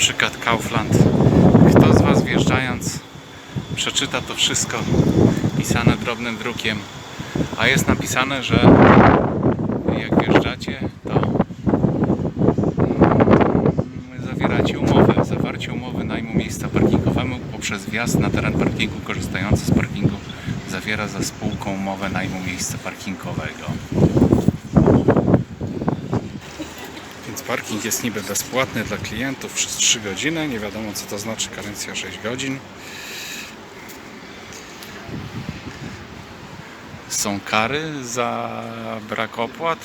przykład Kaufland. Kto z Was wjeżdżając przeczyta to wszystko pisane drobnym drukiem, a jest napisane, że jak wjeżdżacie, to mm, zawieracie umowę. Zawarcie umowy najmu miejsca parkingowemu poprzez wjazd na teren parkingu korzystający z parkingu zawiera ze spółką umowę najmu miejsca parkingowego. Więc parking jest niby bezpłatny dla klientów przez 3 godziny. Nie wiadomo co to znaczy karencja 6 godzin. Są kary za brak opłat.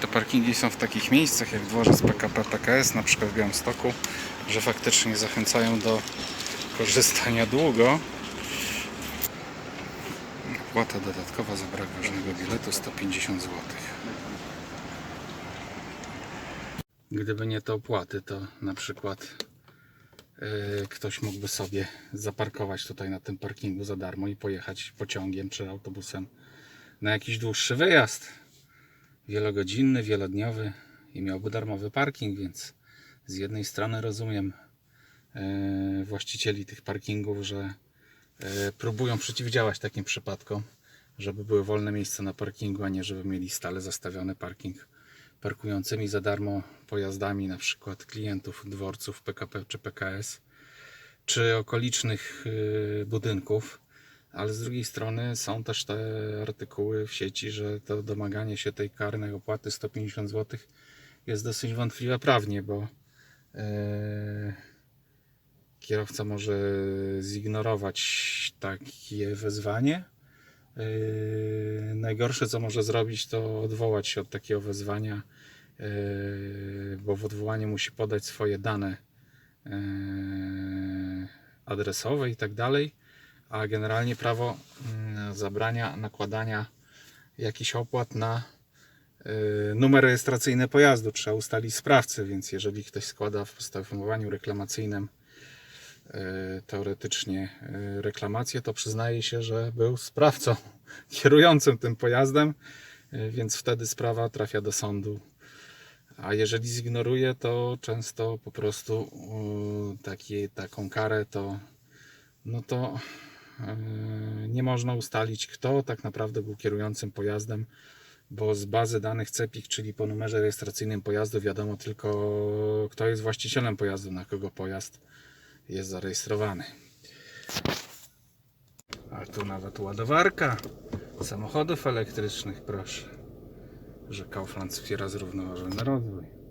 Te parkingi są w takich miejscach jak dworzec PKP PKS, na przykład w Białymstoku, że faktycznie zachęcają do korzystania długo. Opłata dodatkowa za brak ważnego biletu 150 zł. Gdyby nie te opłaty, to na przykład yy, ktoś mógłby sobie zaparkować tutaj na tym parkingu za darmo i pojechać pociągiem czy autobusem na jakiś dłuższy wyjazd. Wielogodzinny, wielodniowy i miałby darmowy parking, więc z jednej strony rozumiem yy, właścicieli tych parkingów, że yy, próbują przeciwdziałać takim przypadkom, żeby były wolne miejsca na parkingu, a nie żeby mieli stale zastawiony parking parkującymi za darmo pojazdami, na przykład klientów dworców PKP czy PKS, czy okolicznych y, budynków. Ale z drugiej strony są też te artykuły w sieci, że to domaganie się tej karnej opłaty 150 zł jest dosyć wątpliwe prawnie, bo e, kierowca może zignorować takie wezwanie. Yy, najgorsze co może zrobić to odwołać się od takiego wezwania, yy, bo w odwołaniu musi podać swoje dane yy, adresowe i tak dalej, a generalnie prawo zabrania nakładania jakichś opłat na numer rejestracyjny pojazdu. Trzeba ustalić sprawcę, więc jeżeli ktoś składa w postępowaniu reklamacyjnym teoretycznie e, reklamację, to przyznaje się, że był sprawcą kierującym tym pojazdem, e, więc wtedy sprawa trafia do sądu. A jeżeli zignoruje, to często po prostu taki, taką karę to no to nie można ustalić, kto tak naprawdę był kierującym pojazdem, bo z bazy danych CEPIK, czyli po numerze rejestracyjnym pojazdu, wiadomo tylko, kto jest właścicielem pojazdu, na kogo pojazd jest zarejestrowany. A tu nawet ładowarka samochodów elektrycznych, proszę. Że Kaufland wspiera zrównoważony rozwój.